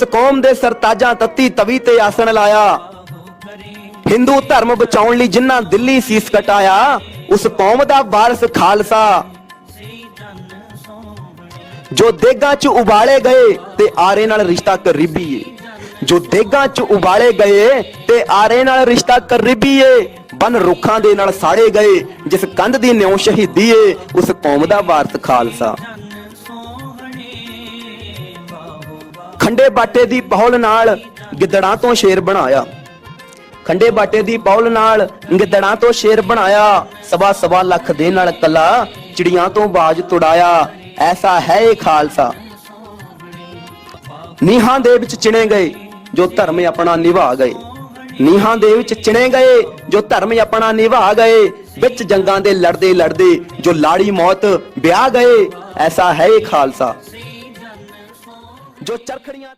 ਉਸ ਕੌਮ ਦੇ ਸਰਤਾਜਾਂ ਤੱਤੀ ਤਵੀ ਤੇ ਆਸਣ ਲਾਇਆ। ਹਿੰਦੂ ਧਰਮ ਬਚਾਉਣ ਲਈ ਜਿਨ੍ਹਾਂ ਦਿੱਲੀ ਸੀਸ ਕਟਾਇਆ, ਉਸ ਕੌਮ ਦਾ ਵਾਰਸ ਖਾਲਸਾ। ਜੋ ਦੇਗਾਂ 'ਚ ਉਬਾਲੇ ਗਏ ਤੇ ਆਰੇ ਨਾਲ ਰਿਸ਼ਤਾ ਕਰੀਬੀ ਏ ਜੋ ਦੇਗਾਂ 'ਚ ਉਬਾਲੇ ਗਏ ਤੇ ਆਰੇ ਨਾਲ ਰਿਸ਼ਤਾ ਕਰੀਬੀ ਏ ਬਨ ਰੁੱਖਾਂ ਦੇ ਨਾਲ ਸਾੜੇ ਗਏ, ਜਿਸ ਕੰਧ ਦੀ ਨਿਉ ਸ਼ਹੀਦੀ ਏ ਉਸ ਕੌਮ ਦਾ ਵਾਰਸ ਖਾਲਸਾ। ਖੰਡੇ ਬਾਟੇ ਦੀ ਪੌਲ ਨਾਲ ਗਿੱਦੜਾਂ ਤੋਂ ਸ਼ੇਰ ਬਣਾਇਆ। ਖੰਡੇ ਬਾਟੇ ਦੀ ਪੌਲ ਨਾਲ ਗਿੱਦੜਾਂ ਤੋਂ ਸ਼ੇਰ ਬਣਾਇਆ। ਸਵਾ ਸਵਾ ਲੱਖ ਦੇ ਨਾਲ ਕਲਾ ਚਿੜੀਆਂ ਤੋਂ ਬਾਜ ਤੁੜਾਇਆ। ਐਸਾ ਹੈ ਇਹ ਖਾਲਸਾ। ਨੀਹਾਂ ਦੇ ਵਿੱਚ ਚਿਣੇ ਗਏ, ਜੋ ਧਰਮ ਆਪਣਾ ਨਿਭਾ ਗਏ। ਨੀਹਾਂ ਦੇ ਵਿੱਚ ਚਿਣੇ ਗਏ, ਜੋ ਧਰਮ ਆਪਣਾ ਨਿਭਾ ਗਏ। ਵਿੱਚ ਜੰਗਾਂ ਦੇ ਲੜਦੇ ਲੜਦੇ ਜੋ ਲਾੜੀ ਮੌਤ ਵਿਆਹ ਗਏ। ਐਸਾ ਹੈ ਇਹ ਖਾਲਸਾ। ਜੋ ਚਰਖੜੀਆਂ